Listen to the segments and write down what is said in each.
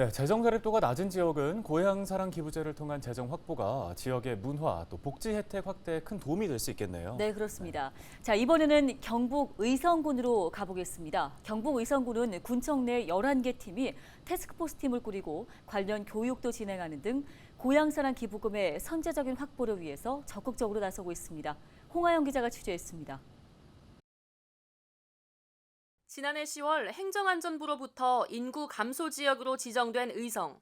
네, 재정 자립도가 낮은 지역은 고향 사랑 기부제를 통한 재정 확보가 지역의 문화 또 복지 혜택 확대에 큰 도움이 될 수 있겠네요. 네, 그렇습니다. 자, 이번에는 경북 의성군으로 가보겠습니다. 경북 의성군은 군청 내 11개 팀이 태스크포스 팀을 꾸리고 관련 교육도 진행하는 등 고향 사랑 기부금의 선제적인 확보를 위해서 적극적으로 나서고 있습니다. 홍하영 기자가 취재했습니다. 지난해 10월 행정안전부로부터 인구 감소 지역으로 지정된 의성.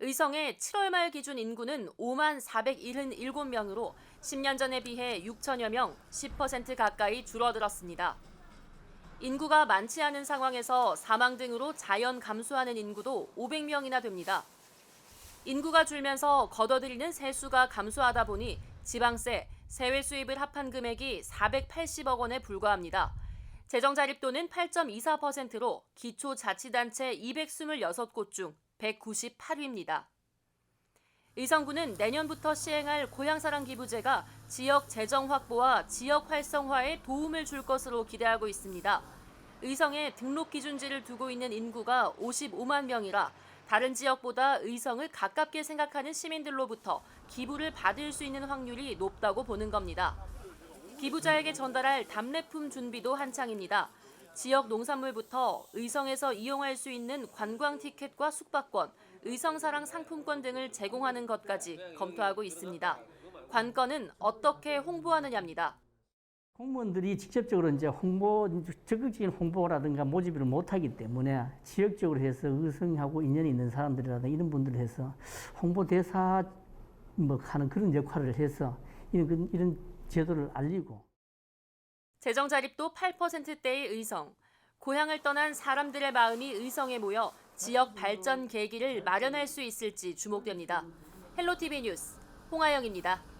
의성의 7월 말 기준 인구는 5만 477명으로 10년 전에 비해 6천여 명, 10% 가까이 줄어들었습니다. 인구가 많지 않은 상황에서 사망 등으로 자연 감소하는 인구도 500명이나 됩니다. 인구가 줄면서 걷어들이는 세수가 감소하다 보니 지방세, 세외 수입을 합한 금액이 480억 원에 불과합니다. 재정 자립 도는 8.24%로 기초 자치단체 226곳 중 198위입니다. 의성구는 내년부터 시행할 고향사랑 기부제가 지역 재정 확보와 지역 활성화에 도움을 줄 것으로 기대하고 있습니다. 의성에 등록 기준지를 두고 있는 인구가 55만 명이라 다른 지역보다 의성을 가깝게 생각하는 시민들로부터 기부를 받을 수 있는 확률이 높다고 보는 겁니다. 기부자에게 전달할 답례품 준비도 한창입니다. 지역 농산물부터 의성에서 이용할 수 있는 관광 티켓과 숙박권, 의성사랑 상품권 등을 제공하는 것까지 검토하고 있습니다. 관건은 어떻게 홍보하느냐입니다. 공무원들이 직접적으로 이제 홍보, 적극적인 홍보라든가 모집을 못하기 때문에 지역적으로 해서 의성하고 인연이 있는 사람들이라든가 이런 분들 해서 홍보 대사 뭐 하는 그런 역할을 해서 이런, 이런 제도를 알리고 재정 자립도 8%대의 의성. 고향을 떠난 사람들의 마음이 의성에 모여 지역 발전 계기를 마련할 수 있을지 주목됩니다. 헬로티비 뉴스 홍아영입니다.